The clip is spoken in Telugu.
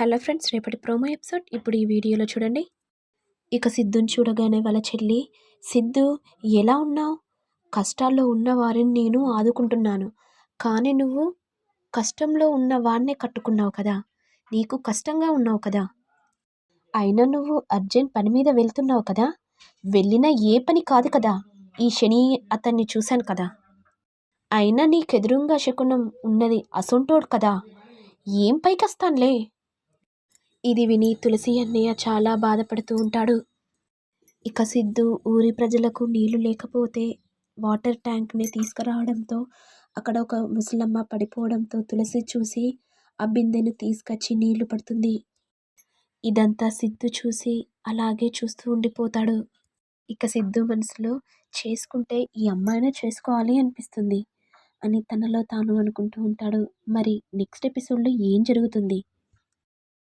హలో ఫ్రెండ్స్ రేపటి ప్రోమో ఎపిసోడ్. ఇప్పుడు ఈ వీడియోలో చూడండి. ఇక సిద్ధుని చూడగానే వాళ్ళ చెల్లి సిద్ధు ఎలా ఉన్నావు? కష్టాల్లో ఉన్న వారిని నేను ఆదుకుంటున్నాను. కానీ నువ్వు కష్టంలో ఉన్న వాడినే కట్టుకున్నావు కదా. నీకు కష్టంగా ఉన్నావు కదా. అయినా నువ్వు అర్జెంట్ పని మీద వెళ్తున్నావు కదా. వెళ్ళిన ఏ పని కాదు కదా. ఈ శని అతన్ని చూశాను కదా. అయినా నీకెదురుగా శకునం ఉన్నది అసొంటోడు కదా. ఏం పైకి వస్తానులే? ఇది విని తులసి అన్నయ్య చాలా బాధపడుతూ ఉంటాడు. ఇక సిద్ధు ఊరి ప్రజలకు నీళ్ళు లేకపోతే వాటర్ ట్యాంక్ని తీసుకురావడంతో అక్కడ ఒక ముసలమ్మ పడిపోవడంతో తులసి చూసి ఆ బిందెను తీసుకొచ్చి నీళ్ళు పడుతుంది. ఇదంతా సిద్ధు చూసి అలాగే చూస్తూ ఉండిపోతాడు. ఇక సిద్ధు మనసులో చేసుకుంటే ఈ అమ్మాయినే చేసుకోవాలి అనిపిస్తుంది అని తనలో తాను అనుకుంటూ ఉంటాడు. మరి నెక్స్ట్ ఎపిసోడ్లో ఏం జరుగుతుంది?